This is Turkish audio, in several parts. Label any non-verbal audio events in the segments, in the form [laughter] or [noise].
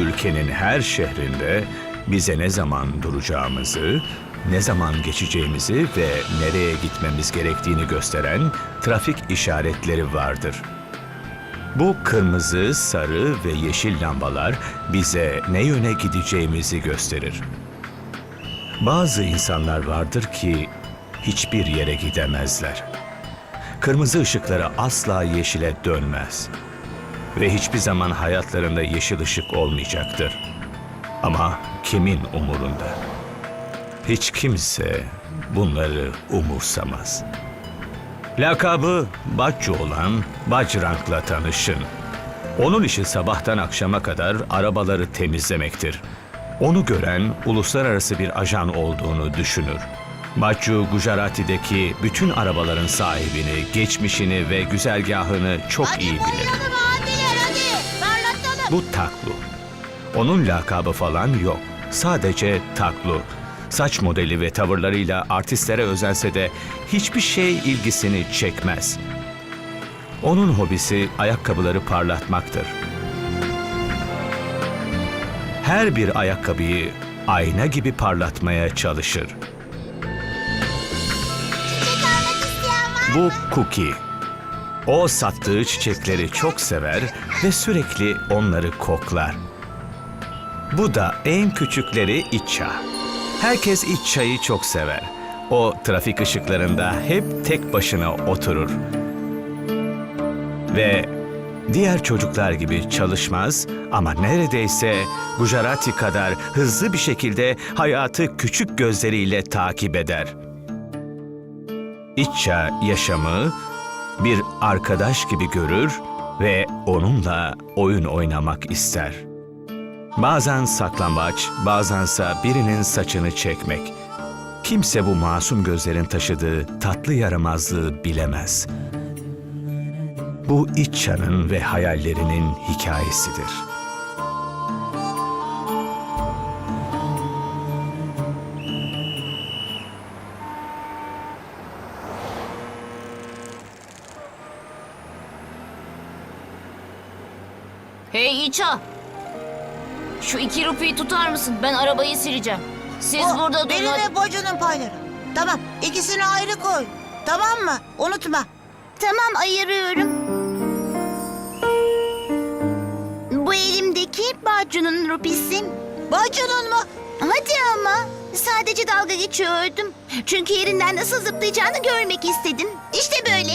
ülkenin her şehrinde bize ne zaman duracağımızı, ne zaman geçeceğimizi ve nereye gitmemiz gerektiğini gösteren trafik işaretleri vardır. Bu kırmızı, sarı ve yeşil lambalar bize ne yöne gideceğimizi gösterir. Bazı insanlar vardır ki hiçbir yere gidemezler. Kırmızı ışıkları asla yeşile dönmez. Ve hiçbir zaman hayatlarında yeşil ışık olmayacaktır. Ama kimin umurunda? Hiç kimse bunları umursamaz. Lakabı Baccu olan Bacrank'la tanışın. Onun işi sabahtan akşama kadar arabaları temizlemektir. Onu gören uluslararası bir ajan olduğunu düşünür. Baccu Gujarati'deki bütün arabaların sahibini, geçmişini ve güzergahını çok iyi bilir. Bu Taklu. Onun lakabı falan yok. Sadece Taklu. Saç modeli ve tavırlarıyla artistlere özense de hiçbir şey ilgisini çekmez. Onun hobisi ayakkabıları parlatmaktır. Her bir ayakkabıyı ayna gibi parlatmaya çalışır. Bu Cookie. O sattığı çiçekleri çok sever ve sürekli onları koklar. Bu da en küçükleri İça. Herkes İça'yı çok sever. O trafik ışıklarında hep tek başına oturur. Ve diğer çocuklar gibi çalışmaz ama neredeyse Gujarati kadar hızlı bir şekilde hayatı küçük gözleriyle takip eder. İçça yaşamı bir arkadaş gibi görür ve onunla oyun oynamak ister. Bazen saklambaç, bazense birinin saçını çekmek. Kimse bu masum gözlerin taşıdığı tatlı yaramazlığı bilemez. Bu İçça'nın ve hayallerinin hikayesidir. Hey İça. Şu iki rupiyi tutar mısın? Ben arabayı sileceğim. Siz O, burada durun. Benim hadi. ve Bocu'nun payları. Tamam ikisini ayrı koy. Tamam mı? Unutma. Tamam ayırıyorum. Bu elimdeki Bacu'nun rupisi. Bacu'nun mu? Hadi ama. Sadece dalga geçiyordum. Çünkü yerinden nasıl zıplayacağını görmek istedim. İşte böyle.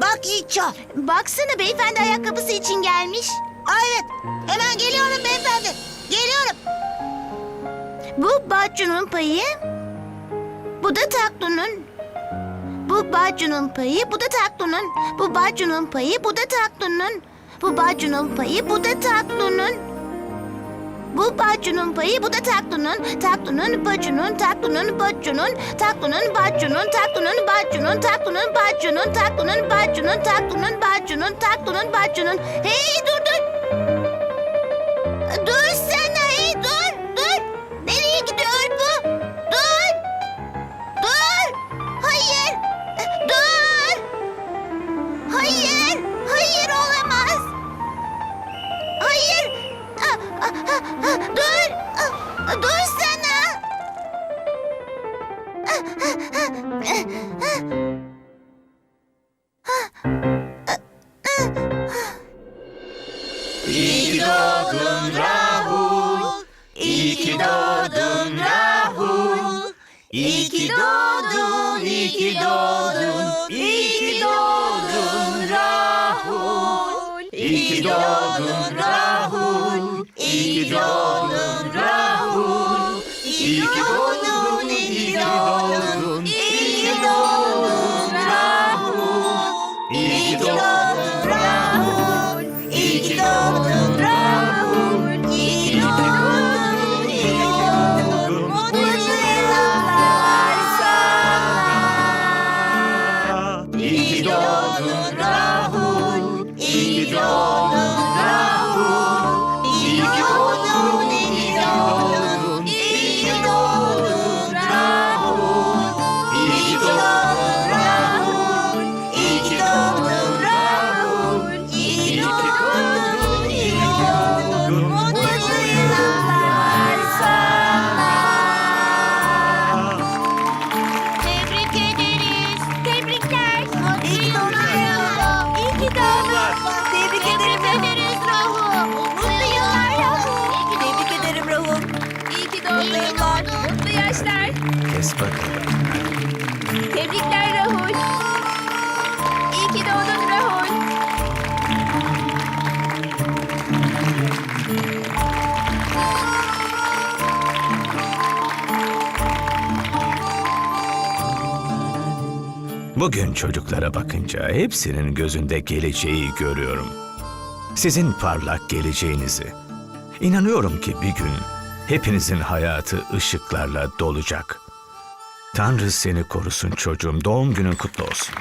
Bak İça. Baksana beyefendi ayakkabısı için gelmiş. Evet. Hemen geliyorum beyefendi. Geliyorum. Bu Bacu'nun payı. Bu da Taklu'nun. Bu Bacu'nun payı, bu da Taklu'nun. Bu Bacu'nun payı, bu da Taklu'nun. Bu Bacu'nun payı, bu da Taklu'nun. Bu Bacu'nun payı, bu da Taklu'nun. Taklu'nun, Bacu'nun, Taklu'nun, Bacu'nun, Taklu'nun, Bacu'nun, Taklu'nun, Bacu'nun, Taklu'nun, Bacu'nun, Taklu'nun, Bacu'nun, Taklu'nun, Bacu'nun, Taklu'nun, Bacu'nun. Hey dur. Dur Dur. Ah, Dur sana. İyi doğdun Rahul. İyi ki doğdun Rahul. İyi ki doğdun, iyi ki doğdun. İyi ki doğdun Rahul. İyi ki doğdun Rahul. İyi ki doğdun Rahul. İyi ki doğdun, iyi ki Kes bakalım. Tebrikler Rahul. İyi ki doğdun Rahul. Bugün çocuklara bakınca hepsinin gözünde geleceği görüyorum. Sizin parlak geleceğinizi. İnanıyorum ki bir gün hepinizin hayatı ışıklarla dolacak. Tanrı seni korusun çocuğum. Doğum günün kutlu olsun.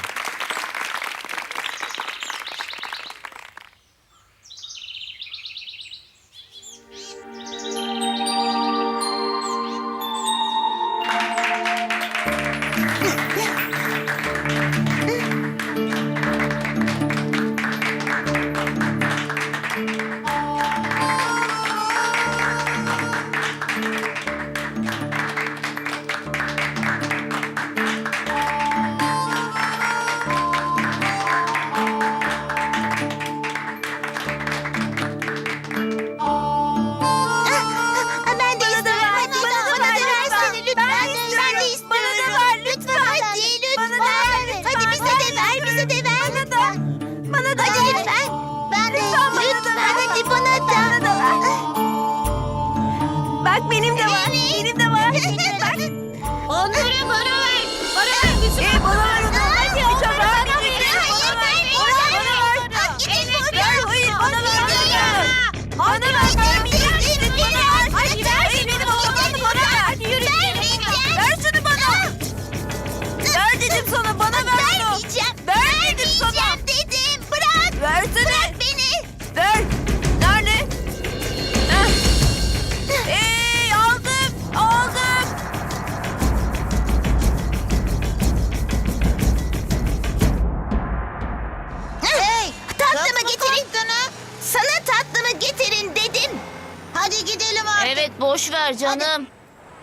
Evet boş ver canım.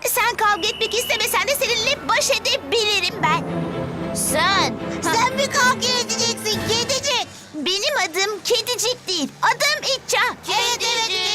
Sen kavga etmek istemesen de seninle baş edebilirim ben. Sen. Sen mi kavga edeceksin kedicik? Benim adım kedicik değil. Adım İtça. Kedicik,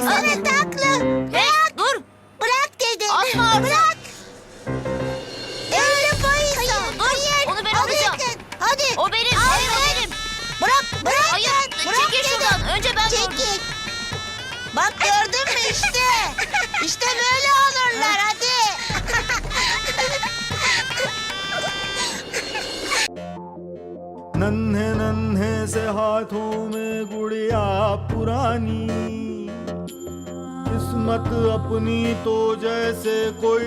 topla. Bıraksana taklı. Hey dur. Bırak dedim. Atma artık. Bırak. Öyle bayılsa. Hayır, onu ben alacağım. Hadi. O benim. Hayır, Hayır o hayır. benim. Bırak. Bırak. Hayır. Bırak Çekil dedim. şuradan. Önce ben gördüm. Çekil. Bak gördün mü işte. [laughs] işte böyle olurlar hadi. नन्हे नन्हे से हाथों में गुड़िया पुरानी किस्मत अपनी तो जैसे कोई